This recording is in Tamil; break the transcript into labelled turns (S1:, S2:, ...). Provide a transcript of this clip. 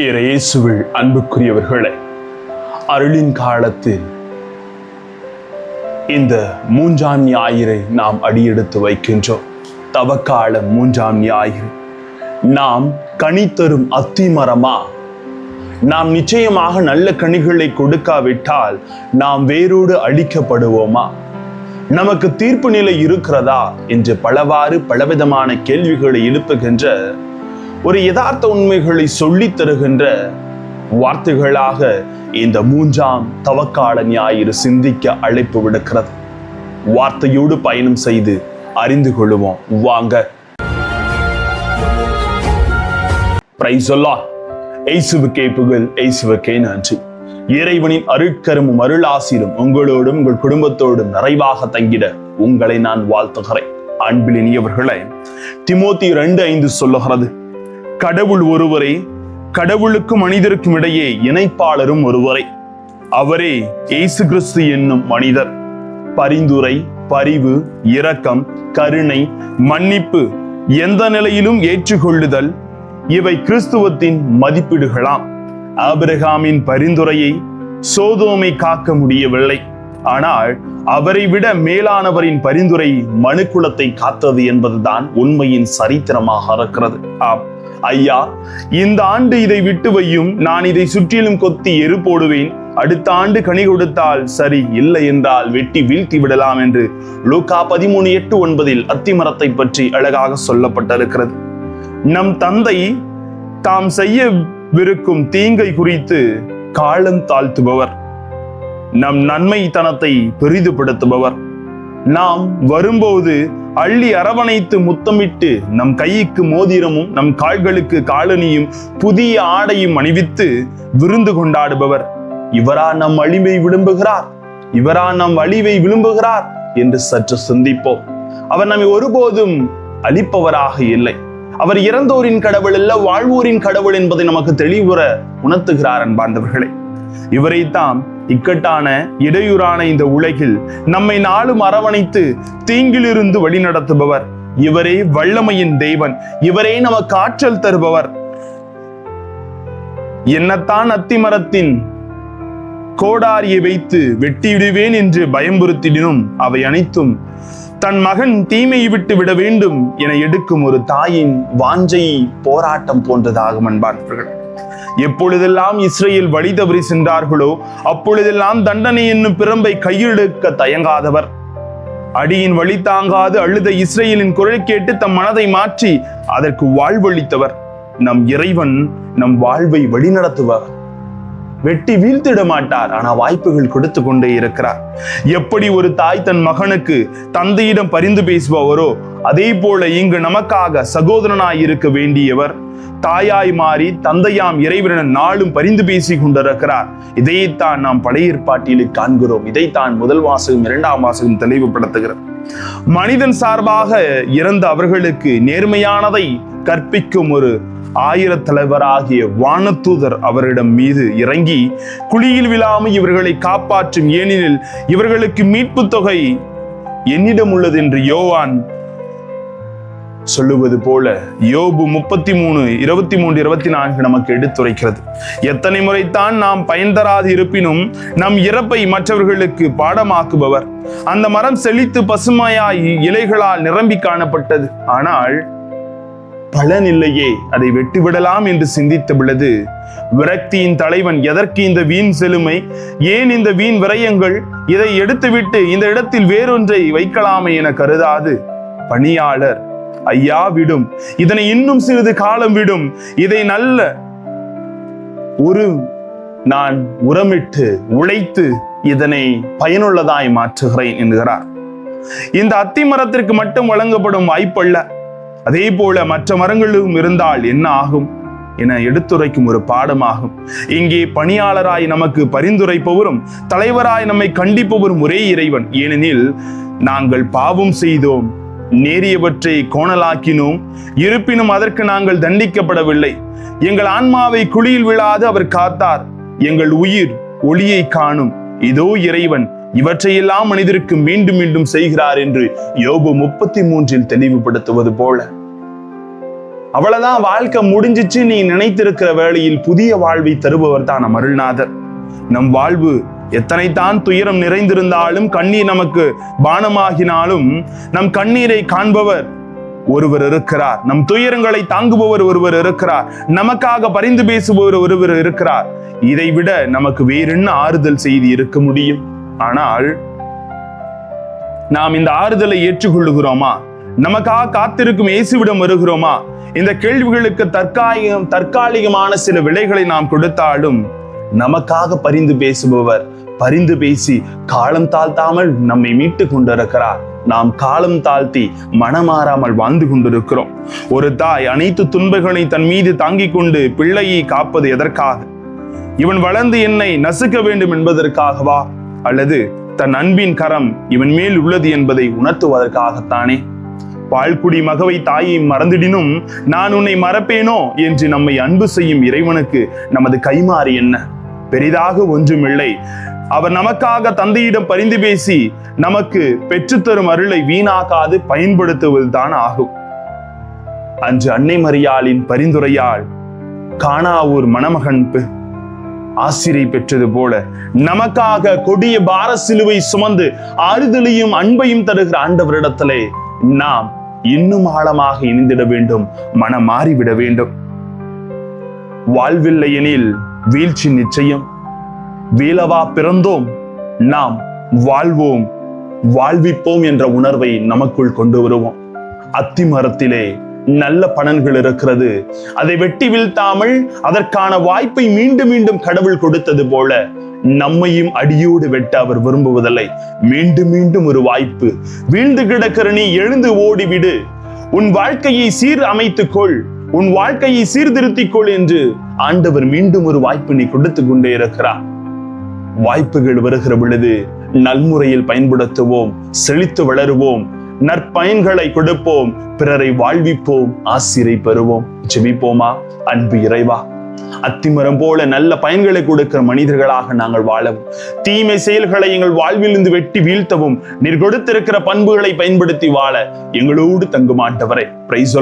S1: இயேசுவில் அன்புக்குரியவர்களே அருளின் காலத்தில் இந்த மூன்றாம் ஞாயிறை நாம் அடியெடுத்து வைக்கின்றோம். தவக்கால மூன்றாம் ஞாயிறு. நாம் கனி தரும் அத்திமரமா நாம் நிச்சயமாக நல்ல கனிகளை கொடுக்காவிட்டால் நாம் வேரோடு அழிக்கப்படுவோமா நமக்கு தீர்ப்பு நிலை இருக்கிறதா? என்று பலவாறு பலவிதமான கேள்விகளை எழுப்புகின்ற ஒரு யதார்த்த உண்மைகளை சொல்லித் தருகின்ற வார்த்தைகளாக இந்த மூன்றாம் தவக்கால ஞாயிறு சிந்திக்க அழைப்பு விடுக்கிறது. வார்த்தையோடு பயணம் செய்து அறிந்து கொள்ளுவோம் வாங்க. எய்சுவுக்கே புகழ் எய்சுவுக்கே நன்றி. இறைவனின் அருட்கரமும் அருளாசிரும் உங்களோடும் உங்கள் குடும்பத்தோடும் நிறைவாக தங்கிட உங்களை நான் வாழ்த்துகிறேன். அன்பிலினியவர்களே திமோத்தி ரெண்டு ஐந்து சொல்லுகிறது. கடவுள் ஒருவரே கடவுளுக்கும் மனிதருக்கும் இடையே இணைப்பாளரும் ஒருவரே. அவரே இயேசு கிறிஸ்து என்னும் மனிதர். பரிந்துரை பரிவு இரக்கம் கருணை மன்னிப்பு எந்த நிலையிலும் ஏற்றுக்கொள்ளுதல் இவை கிறிஸ்துவத்தின் மதிப்பீடுகளாம். ஆபிரகாமின் பரிந்துரையை சோதோமை காக்க முடியவில்லை. ஆனால் அவரை விட மேலானவரின் பரிந்துரை மனுக்குலத்தை காத்தது என்பதுதான் உண்மையின் சரித்திரமாக இருக்கிறது. ஆம். ஐயா இந்த ஆண்டு இதை விட்டு வையும் நான் இதை சுற்றிலும் கொத்தி எரு போடுவேன். அடுத்த ஆண்டு கனி கொடுத்தால் சரி இல்லை என்றால் வெட்டி வீழ்த்தி விடலாம் என்று லூகா பதிமூணு எட்டு ஒன்பதில் அத்திமரத்தை பற்றி அழகாக சொல்லப்பட்டிருக்கிறது. நம் தந்தை தாம் செய்யவிருக்கும் தீங்கை குறித்து காலம் தாழ்த்துபவர். நம் நன்மைத்தனத்தை பெரிதுபடுத்துபவர். நாம் வரும்போது அள்ளி அரவணைத்து முத்தமிட்டு நம் கைக்கு மோதிரமும் நம் கால்களுக்கு காலனியும் புதிய ஆடையும் அணிவித்து விருந்து கொண்டாடுபவர். இவரா நம் அழிவை விரும்புகிறார். இவரா நம் அழிவை விரும்புகிறார் என்று சற்று சிந்திப்போம். அவர் நம்மை ஒருபோதும் அழிப்பவராக இல்லை. அவர் இறந்தோரின் கடவுள் அல்ல வாழ்வோரின் கடவுள் என்பதை நமக்கு தெளிவுற உணர்த்துகிறார் அன்பார்ந்தவர்களே. இவரைத்தான் இக்கட்டான இடையூறான இந்த உலகில் நம்மை நாளும் அரவணைத்து தீங்கிலிருந்து வழிநடத்துபவர். இவரே வல்லமையின் தெய்வன். இவரே நமக்கு ஆற்றல் தருபவர். என்னத்தான் அத்திமரத்தின் கோடாரியை வைத்து வெட்டிவிடுவேன் என்று பயம்புறுத்தினும் அவை அனைத்தும் தன் மகன் தீமையை விட்டு விட வேண்டும் என எடுக்கும் ஒரு தாயின் வாஞ்சை போராட்டம் போன்றதாகும் அன்பார்கள் எப்பொழுதெல்லாம் இஸ்ரேல் வழி தவறி சென்றார்களோ அப்பொழுதெல்லாம் தண்டனை என்னும் பிரம்பை கையெடுக்க தயங்காதவர். அடியின் வழி தாங்காது அழுத இஸ்ரேலின் குரல் கேட்டு தம் மனதை மாற்றி அதற்கு வாழ்வளித்தவர் நம் இறைவன் நம் வாழ்வை வழிநடத்துவர். வெட்டி வீழ்த்திட மாட்டார் ஆனா வாய்ப்புகள் கொடுத்து கொண்டே இருக்கிறார். எப்படி ஒரு தாய் தன் மகனுக்கு தந்தையிடம் பரிந்து பேசுபவரோ அதே போல இங்கு நமக்காக சகோதரனாய் இருக்க வேண்டியவர் தாயாய் மாறி தந்தையாம் இறைவனிடம் நாளும் பரிந்து பேசி கொண்டிருக்கிறார் இதைத்தான் நாம் படையேற்பாட்டில் காண்கிறோம். இதைத்தான் முதல் வாசகம் இரண்டாம் வாசகம் தெளிவுபடுத்துகிறது. மனிதன் சார்பாக இறந்த அவர்களுக்கு நேர்மையானதை கற்பிக்கும் ஒரு ஆயிரத்தலைவராகிய வானத்தூதர் வானதூதர் அவரிடம் மீது இறங்கி குழியில் விழாமல் இவர்களை காப்பாற்றும் ஏனெனில் இவர்களுக்கு மீட்பு தொகை என்னிடம் உள்ளது என்று யோவான் சொல்லுவது போல யோபு முப்பத்தி மூணு இருபத்தி மூன்று இருபத்தி நான்கு நமக்கு எடுத்துரைக்கிறது. எத்தனை முறைத்தான் நாம் பயன் தராது இருப்பினும் நம் இறப்பை மற்றவர்களுக்கு பாடமாக்குபவர். அந்த மரம் செழித்து பசுமையாய் இலைகளால் நிரம்பி காணப்பட்டது. ஆனால் பலன் இல்லையே அதை வெட்டிவிடலாம் என்று சிந்தித்த பொழுது விரக்தியின் தலைவன் எதற்கு இந்த வீண் செழுமை? ஏன் இந்த வீண் விரயங்கள்? இதை எடுத்துவிட்டு இந்த இடத்தில் வேறொன்றை வைக்கலாமே என கருதாது. பணியாளர் ஐயா விடும். இதனை இன்னும் சிறிது காலம் விடும். இதை நல்ல ஒரு நான் உரமிட்டு உழைத்து இதனை பயனுள்ளதாய் மாற்றுகிறேன் என்கிறார். இந்த அத்தி மரத்திற்கு மட்டும் வழங்கப்படும் வாய்ப்பல்ல. அதே போல மற்ற மரங்களும் இருந்தால் என்ன ஆகும்? என எடுத்துரைக்கும் ஒரு பாடமாகும். இங்கே பணியாளராய் நமக்கு பரிந்துரைப்பவரும் தலைவராய் நம்மை கண்டிப்பவரும் ஒரே இறைவன். ஏனெனில் நாங்கள் பாவம் செய்தோம். நேரியவற்றை கோணலாக்கினோம். இருப்பினும் அதற்கு நாங்கள் தண்டிக்கப்படவில்லை. எங்கள் ஆன்மாவை குழியில் விழாது அவர் காத்தார். எங்கள் உயிர் ஒளியை காணும். இதோ இறைவன் இவற்றையெல்லாம் மனிதருக்கு மீண்டும் மீண்டும் செய்கிறார் என்று யோபு முப்பத்தி மூன்றில் தெளிவுபடுத்துவது போல. அவ்வளவுதான் வாழ்க்கை முடிஞ்சிச்சு நீ நினைத்திருக்கிற வேளையில் புதிய வாழ்வை தருபவர் தான் நம் அருள்நாதர் நம் வாழ்வு எத்தனைத்தான் துயரம் நிறைந்திருந்தாலும் கண்ணீர் நமக்கு பானமாகினாலும் நம் கண்ணீரை காண்பவர் ஒருவர் இருக்கிறார். நம் துயரங்களை தாங்குபவர் ஒருவர் இருக்கிறார். நமக்காக பரிந்து பேசுபவர் ஒருவர் இருக்கிறார். இதை விட நமக்கு வேறென்ன ஆறுதல் செய்தி இருக்க முடியும்? ஆனால் நாம் இந்த ஆறுதலை ஏற்றுக்கொள்ளுகிறோமா? நமக்காக காத்திருக்கும் இயேசுவிடம் வருகிறோமா? இந்த கேள்விகளுக்கு தற்காலிகம் தற்காலிகமான சில விலைகளை நாம் கொடுத்தாலும் நமக்காக பரிந்து பேசுபவர் பரிந்து பேசி காலம் தாழ்த்தாமல் நம்மை மீட்டு கொண்டிருக்கிறார். நாம் காலம் தாழ்த்தி மனமாறாமல் வாழ்ந்து கொண்டிருக்கிறோம். ஒரு தாய் அனைத்து துன்பங்களை தன் மீது தாங்கிக் கொண்டு பிள்ளையை காப்பது எதற்காக? இவன் வளர்ந்து என்னை நசுக்க வேண்டும் என்பதற்காகவா? அல்லது தன் அன்பின் கரம் இவன் மேல் உள்ளது என்பதை உணர்த்துவதற்காகத்தானே? பால்குடி மகவை தாயை மறந்திடினும் நான் உன்னை மறப்பேனோ? என்று நம்மை அன்பு செய்யும் இறைவனுக்கு நமது கைமாறு என்ன? பெரிதாக ஒன்றுமில்லை. அவர் நமக்காக தந்தையிடம் பரிந்து பேசி நமக்கு பெற்றுத்தரும் அருளை வீணாக்காது பயன்படுத்துவதுதான் ஆகும். அன்று அன்னை மரியாளின் பரிந்துரையால் காணாவூர் மணமகன் ஆசிரியை பெற்றது போல நமக்காக கொடிய பார சிலுவை சுமந்து ஆறுதலையும் அன்பையும் தருகிற ஆண்டவரிடத்திலே நாம் இன்னும் ஆழமாக இணைந்திட வேண்டும் மனம் மாறிவிட வேண்டும். வாழ்வில்லை எனில் வீழ்ச்சி நிச்சயம். வீழவா பிறந்தோம் நாம் வாழ்வோம் வாழ்விப்போம் என்ற உணர்வை நமக்குள் கொண்டு வருவோம். அத்தி மரத்திலே நல்ல பலன்கள் இருக்கிறது. அதை வெட்டி வீழ்த்தாமல் அதற்கான வாய்ப்பை மீண்டும் மீண்டும் கடவுள் கொடுத்தது போல நம்மையும் அடியோடு வெட்ட அவர் விரும்புவதில்லை. மீண்டும் மீண்டும் ஒரு வாய்ப்பு. வீழ்ந்து கிடக்கிற நீ எழுந்து ஓடிவிடு. உன் வாழ்க்கையை சீர் அமைத்துக்கொள். உன் வாழ்க்கையை சீர்திருத்திக் கொள் என்று ஆண்டவர் மீண்டும் ஒரு வாய்ப்பு நீ கொடுத்து கொண்டே இருக்கிறார். வாய்ப்புகள் வருகிற பொழுது நல்முறையில் பயன்படுத்துவோம் செழித்து வளருவோம் நற்பயன்களை கொடுப்போம் பிறரை வாழ்விப்போம் ஆசிரை பெறுவோம். ஜெபிப்போமா? அன்பு இறைவா அத்திமரம் போல நல்ல பயன்களை கொடுக்கிற மனிதர்களாக நாங்கள் வாழவும் தீமை செயல்களை எங்கள் வாழ்விலிருந்து வெட்டி வீழ்த்தவும் நீர் கொடுத்திருக்கிற பண்புகளை பயன்படுத்தி வாழ எங்களோடு தங்குமாட்டவரை பிரைஸ்